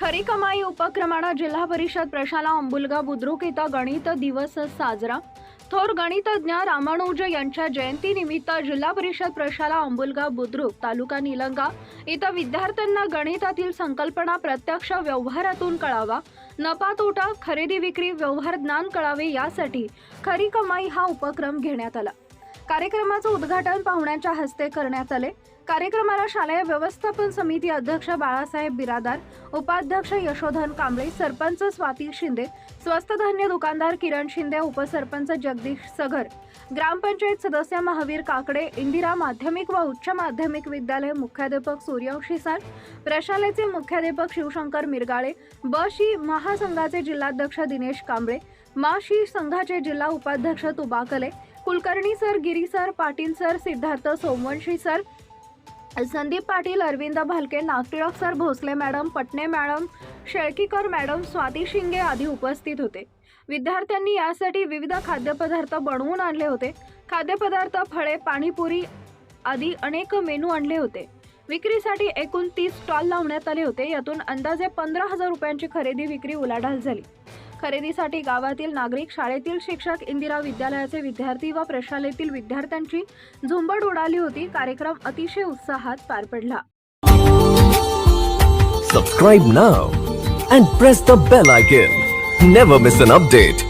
खरी कमाई उपक्रमानं जिल्हा परिषद प्रशाला अंबुलगा बुद्रुक इथं गणित दिवस साजरा. थोर गणितज्ञ रामानुज यांच्या जयंतीनिमित्त जिल्हा परिषद प्रशाला अंबुलगा बुद्रुक तालुका निलंगा इथं विद्यार्थ्यांना गणितातील संकल्पना प्रत्यक्ष व्यवहारातून कळावा. नफा तोटा खरेदी विक्री व्यवहार ज्ञान कळावे यासाठी खरी कमाई हा उपक्रम घेण्यात आला. कार्यक्रमाचं उद्घाटन पाहुण्यांच्या हस्ते करण्यात आले. कार्यक्रमाला शालेय व्यवस्थापन समिती अध्यक्ष बाळासाहेब बिरादार उपाध्यक्ष यशोधन कांबळे सरपंच स्वाती शिंदे स्वस्त धान्य दुकानदार किरण शिंदे उपसरपंच जगदीश सगर ग्रामपंचायत सदस्य महावीर काकडे इंदिरा माध्यमिक व उच्च माध्यमिक विद्यालय मुख्याध्यापक सूर्यवंशी सर प्रशालेचे मुख्याध्यापक शिवशंकर मिरगाळे ब शी महासंघाचे जिल्हाध्यक्ष दिनेश कांबळे मा शी संघाचे जिल्हा उपाध्यक्ष Tubakle Kulkarni sir Giri sir Patil sir Siddharth Somvanshi sir Sandeep Patil Arvind Bhalke Nagtilak sir Bhosale madam Patne madam Shelkikar madam Swati Shinge आदी उपस्थित होते. विद्यार्थ्यांनी यासाठी विविध खाद्यपदार्थ बनवून आणले होते. खाद्यपदार्थ फळे पाणीपुरी आदी अनेक मेनू आणले होते. विक्रीसाठी एकूण तीस स्टॉल लावण्यात आले होते. यातून अंदाजे पंधरा हजार रुपयांची खरेदी विक्री उलाढाल झाली. खरेदीसाठी गावातील नागरिक शाळेतील शिक्षक इंदिरा विद्यालयाचे विद्यार्थी व प्रशालेतील विद्यार्थ्यांची झुंबड उडाली होती. कार्यक्रम अतिशय उत्साहात पार पडला. Subscribe now and press the bell icon never miss an update